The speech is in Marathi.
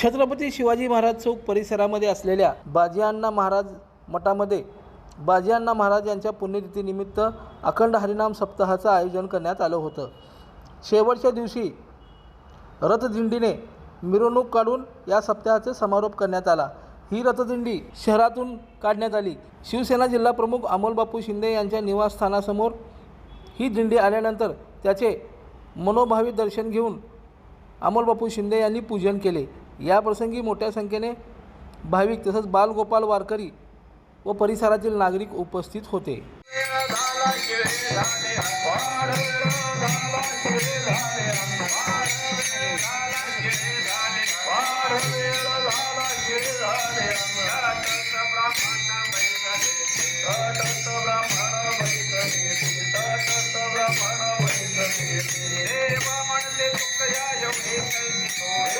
छत्रपती शिवाजी महाराज चौक परिसरामध्ये असलेल्या बाजीअण्णा महाराज मठामध्ये बाजीअण्णा महाराज यांच्या पुण्यतिथीनिमित्त अखंड हरिनाम सप्ताहाचं आयोजन करण्यात आलं होतं. शेवटच्या दिवशी रथदिंडीने मिरवणूक काढून या सप्ताहाचा समारोप करण्यात आला. ही रथदिंडी शहरातून काढण्यात आली. शिवसेना जिल्हा प्रमुख अमोलबापू शिंदे यांच्या निवासस्थानासमोर ही दिंडी आल्यानंतर त्याचे मनोभावी दर्शन घेऊन अमोलबापू शिंदे यांनी पूजन केले. याप्रसंगी मोठ्या संख्येने भाविक तसंच बालगोपाल वारकरी व परिसरातील नागरिक उपस्थित होते. बाजी